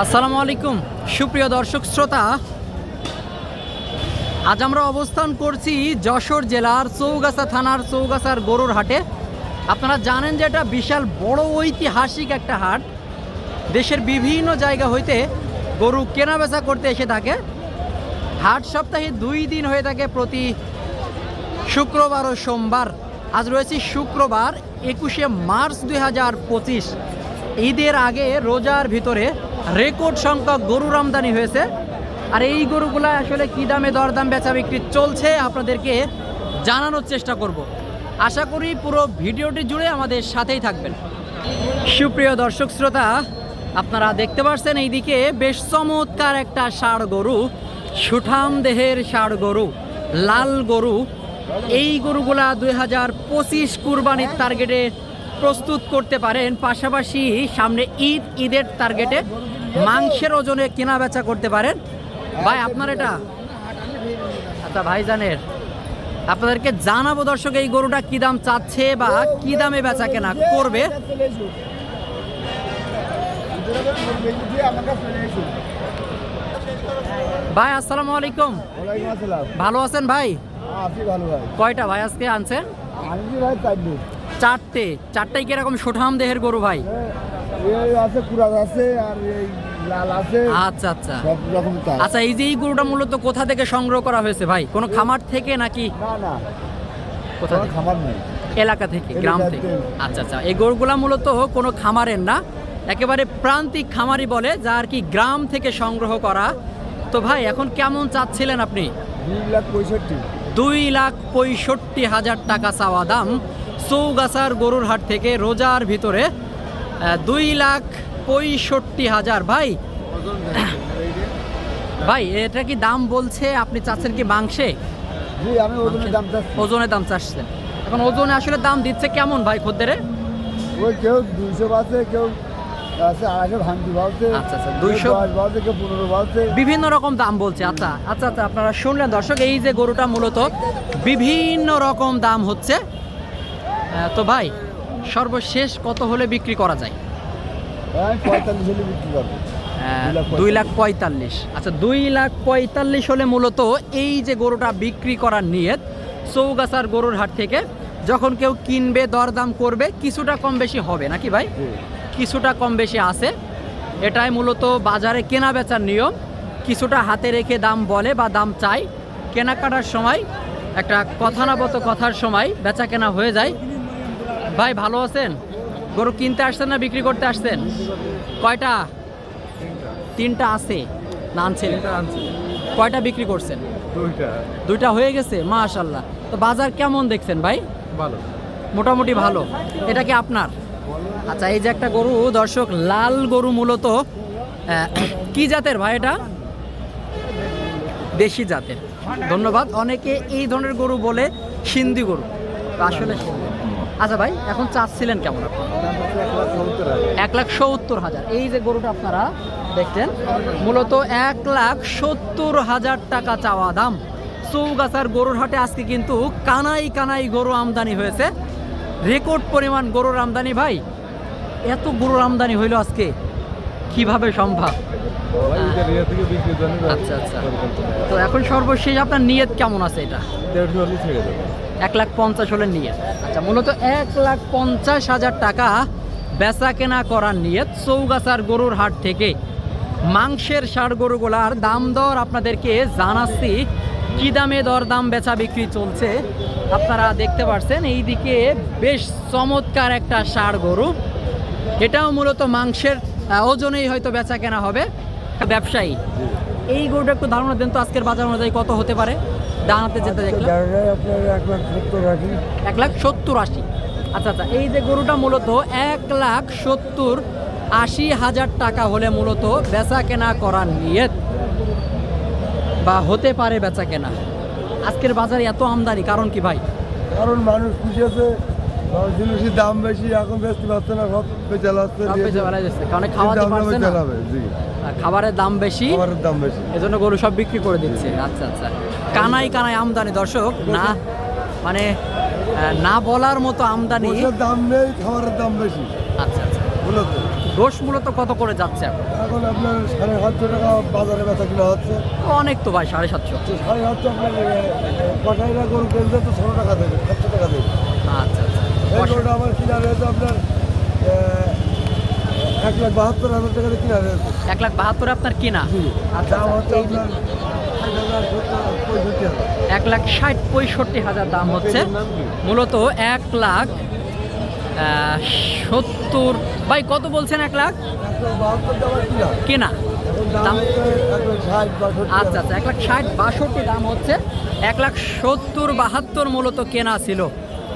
আসসালামু আলাইকুম। সুপ্রিয় দর্শক শ্রোতা, আজ আমরা অবস্থান করছি যশোর জেলার চৌগাছা থানার চৌগাছার গরুর হাটে। আপনারা জানেন যে এটা বিশাল বড় ঐতিহাসিক একটা হাট। দেশের বিভিন্ন জায়গা হইতে গরু কেনা বেচা করতে এসে থাকে। হাট সপ্তাহে দুই দিন হয়ে থাকে প্রতি শুক্রবার ও সোমবার। আজ রয়েছে শুক্রবার একুশে মার্চ দুই হাজার পঁচিশ। ঈদের আগে রোজার ভিতরে রেকর্ড সংখ্যক গরুর আমদানি হয়েছে। আর এই গরুগুলা আসলে কী দামে দরদাম বেচা বিক্রি চলছে আপনাদেরকে জানানোর চেষ্টা করব। আশা করি পুরো ভিডিওটি জুড়ে আমাদের সাথেই থাকবেন। সুপ্রিয় দর্শক শ্রোতা, আপনারা দেখতে পাচ্ছেন এইদিকে বেশ চমৎকার একটা ষাড় গরু, সুঠাম দেহের ষাড় গরু, লাল গরু। এই গরুগুলা দুই হাজার পঁচিশ কুরবানির টার্গেটে প্রস্তুত করতে পারেন। পাশাপাশি সামনে ঈদ, ঈদের টার্গেটে মাংসের ওজনে কেনা বেচা করতে পারেন। ভাই আপনার এটা? আচ্ছা ভাইজানের। আপনাদেরকে জানাব দর্শক এই গরুটা কি দাম চাচ্ছে বা কি দামে বেচা কেনা করবে? ভাই আসসালামু আলাইকুম। ভালো আছেন ভাই? কয়টা ভাই আজকে আনছেন? ভাই চারটে চারটে চারটাই কীরকম সুঠাম দেহের গরু ভাই? আছে কুরাজ আছে আর এই লাল আছে আচ্ছা আচ্ছা। সব রকম আচ্ছা এই যে এই গরুটা মূলত কোথা থেকে সংগ্রহ করা হয়েছে ভাই? কোনো খামার থেকে নাকি? না না। কোথা থেকে? খাবার নেই। এলাকা থেকে গ্রাম থেকে। থেকে। আচ্ছা আচ্ছা। এই গরুগুলা মূলত কোনো খামারের না একেবারে প্রান্তিক খামারি বলে যা আর কি গ্রাম থেকে সংগ্রহ করা। তো ভাই এখন কেমন চাচ্ছিলেন আপনি? দুই লাখ পঁয়ষট্টি। দুই লাখ পঁয়ষট্টি হাজার টাকা চাওয়া দাম। চৌগাছার গরুর হাট থেকে রোজার ভিতরে দুই লাখ পঁয়ষট্টি হাজার। ভাই ভাই এটা কি দাম বলছে? আপনি চাচ্ছেন কি মাংসে? আমি ওজনের দাম চাচ্ছি। ওজনে দাম চাচ্ছেন। এখন ওজনে আসলে দাম দিচ্ছে কেমন ভাই খদ্দেরে? ওই কেউ দুইশো বাজছে কেউ আচ্ছা, আচ্ছা, কেউ 200 দশ বাজছে কেউ পনেরো বাজছে বিভিন্ন রকম দাম বলছে। আচ্ছা আচ্ছা আচ্ছা আপনারা শুনলেন দর্শক এই যে গরুটা মূলত বিভিন্ন রকম দাম হচ্ছে। তো ভাই সর্বশেষ কত হলে বিক্রি করা যায়? পঁয়তাল্লিশ হলে বিক্রি করব দুই লাখ পঁয়তাল্লিশ। আচ্ছা দুই লাখ পঁয়তাল্লিশ হলে মূলত এই যে গরুটা বিক্রি করার নিয়ত চৌগাছার গরুর হাট থেকে যখন কেউ কিনবে দরদাম করবে কিছুটা কম বেশি হবে নাকি ভাই? কিছুটা কম বেশি আছে। এটাই মূলত বাজারে কেনা বেচার নিয়ম। কিছুটা হাতে রেখে দাম বলে বা দাম চাই কেনাকাটার সময় একটা কথা না কথার সময় বেচা কেনা হয়ে যায়। ভাই ভালো আছেন? গরু কিনতে আসছেন না বিক্রি করতে আসছেন? কয়টা? তিনটা আছে না কয়টা বিক্রি করছেন? দুইটা। হয়ে গেছে মাশাল্লাহ তো বাজার কেমন দেখছেন ভাই? ভালো। মোটামুটি ভালো। এটা কি আপনার? আচ্ছা এই যে একটা গরু দর্শক লাল গরু মূলত কি জাতের ভাই এটা? দেশি জাতের। ধন্যবাদ। অনেকে এই ধরনের গরু বলে সিন্ধি গরু। আসলে। আচ্ছা ভাই, এখন চাচ্ছিলেন কেমন এক লাখ সত্তর হাজার। এই যে গরুটা আপনারা দেখছেন, মূলত এক লাখ সত্তর হাজার টাকা চাওয়া দাম। চৌগাছার গরুর হাটে আজকে কিন্তু কানাই কানাই গরু আমদানি হয়েছে। রেকর্ড পরিমাণ গরুর আমদানি ভাই। এত গরুর আমদানি হইল আজকে, কীভাবে সম্ভব? আচ্ছা আচ্ছা। তো এখন সর্বশেষ আপনার নিয়ত কেমন আছে এটা? এক লাখ পঞ্চাশ হলে নিয়ত আচ্ছা মূলত এক লাখ পঞ্চাশ হাজার টাকা বেচা কেনা করার নিয়ত চৌগাছার গরুর হাট থেকে। মাংসের ষাড় গরুগুলার দাম দর আপনাদেরকে জানাচ্ছি। কি দামে দর দাম বেচা বিক্রি চলছে আপনারা দেখতে পাচ্ছেন এইদিকে বেশ চমৎকার একটা ষাড় গরু। এটাও মূলত মাংসের ওজনেই হয়তো বেচা কেনা হবে। ব্যবসায়ী, এই গরুটা একটু ধারণা দেন তো, আজকের বাজার অনুযায়ী কত হতে পারে? ডানাতে যেতে দেখলাম। আপনার এক লাখ সত্তর রাখি এক লাখ সত্তর আশি। আচ্ছা আচ্ছা এই যে গরুটা মূলত এক লাখ সত্তর আশি হাজার টাকা হলে মূলত বেচা কেনা করার নিয়ত বা হতে পারে বেচা কেনা। আজকের বাজারে এত আমদানি কারণ কি ভাই? কারণ মানুষ খুঁজেছে জিনিসের দাম বেশি এখন বেচতে পারছে না সব বেচাল আসছে কারণ খাওয়াতে পারছে না। খাবারের দাম বেশি খাবারের দাম বেশি। এজন্য গরু সব বিক্রি করে দিচ্ছে। আচ্ছা আচ্ছা। কানাই কানাই আমদানি দর্শক না মানে না বলার মতো আমদানি। দাম নেই খাবারের দাম বেশি। আচ্ছা আচ্ছা। মূলত রোস মূলত কত করে যাচ্ছে এখন? আপনার সাড়ে সাতশো টাকা বাজারে বেচা কিনা হচ্ছে। অনেক তো ভাই সাড়ে সাতশো। তো সাড়ে সাতশো আপনার কষাইরা গরু কিনতে তো ষোলো টাকা দেবে সাতশো টাকা দেবে। আচ্ছা এই আচ্ছা গরুটা আমার কিনা রয়েছে আপনার এক লাখ বাহাত্তর হাজার টাকা কিনা রয়েছে এক লাখ বাহাত্তর আপনার কিনা? আচ্ছা, দাম আচ্ছা, হচ্ছে আপনার এক লাখ ষাট পঁয়ষট্টি হাজার দাম হচ্ছে। মূলত এক লাখ সত্তর ভাই কত বলছেন এক লাখ? কিনা। আচ্ছা আচ্ছা এক লাখ ষাট বাষট্টি দাম হচ্ছে। এক লাখ সত্তর বাহাত্তর মূলত কেনা ছিল।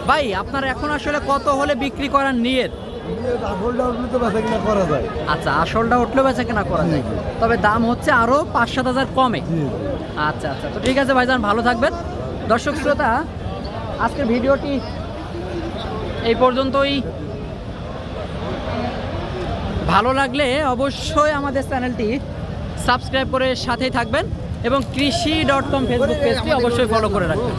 ভাই আপনার এখন আসলে কত হলে বিক্রি করার নিয়ত? আচ্ছা আসলটা উঠলেও বেচা কেনা করা যায়। তবে দাম হচ্ছে আরও পাঁচ সাত হাজার কমে। আচ্ছা আচ্ছা। তো ঠিক আছে ভাইজান, ভালো থাকবেন। দর্শক শ্রোতা, আজকের ভিডিওটি এই পর্যন্তই। ভালো লাগলে অবশ্যই আমাদের চ্যানেলটি সাবস্ক্রাইব করে সাথেই থাকবেন এবং কৃষি ডট কম ফেসবুক পেজটি অবশ্যই ফলো করে রাখবেন।